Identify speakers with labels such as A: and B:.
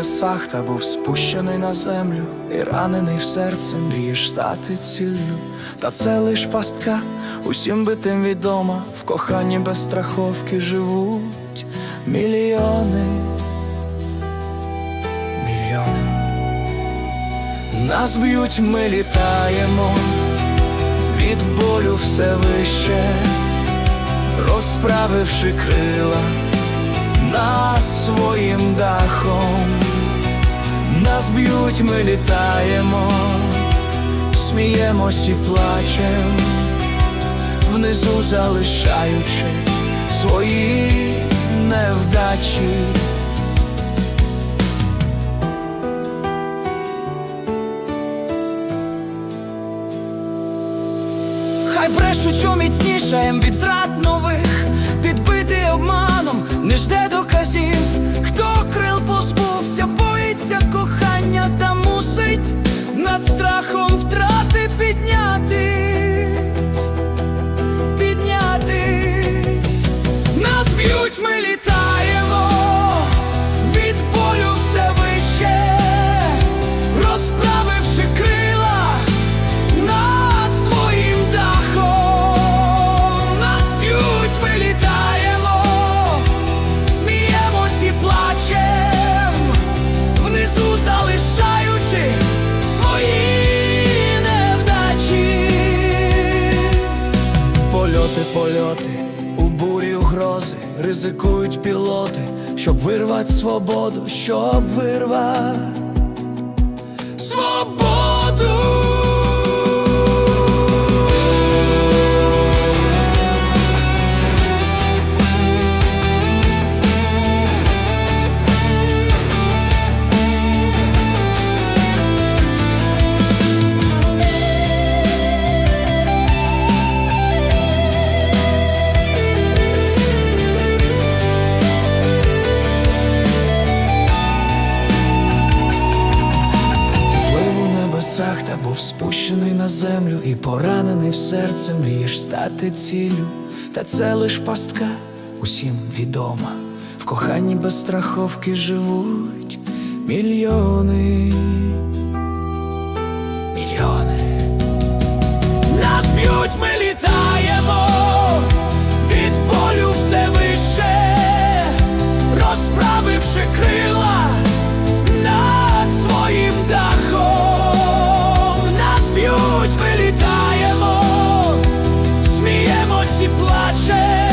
A: небесах та був спущений на землю, і ранений в серце мрієш стати ціллю. Та це лиш пастка, усім битим відома, в коханні без страховки живуть мільйони, мільйони. Нас б'ють, ми літаємо, від болю все вище, розправивши крила над своїм дахом, нас б'ють, ми літаємо, сміємось і плачем, внизу залишаючи свої невдачі. Хай брешуть, що міцнішаєм від зрад нових, підбитий обманом, не жде доказів. Польоти, польоти, у бурі угрози, ризикують пілоти, щоб вирвати свободу, щоб вирвати та був спущений на землю, і поранений в серце мрієш стати ціллю. Та це лиш пастка, усім відома. В коханні без страховки живуть мільйони. Мільйони. Сміємось і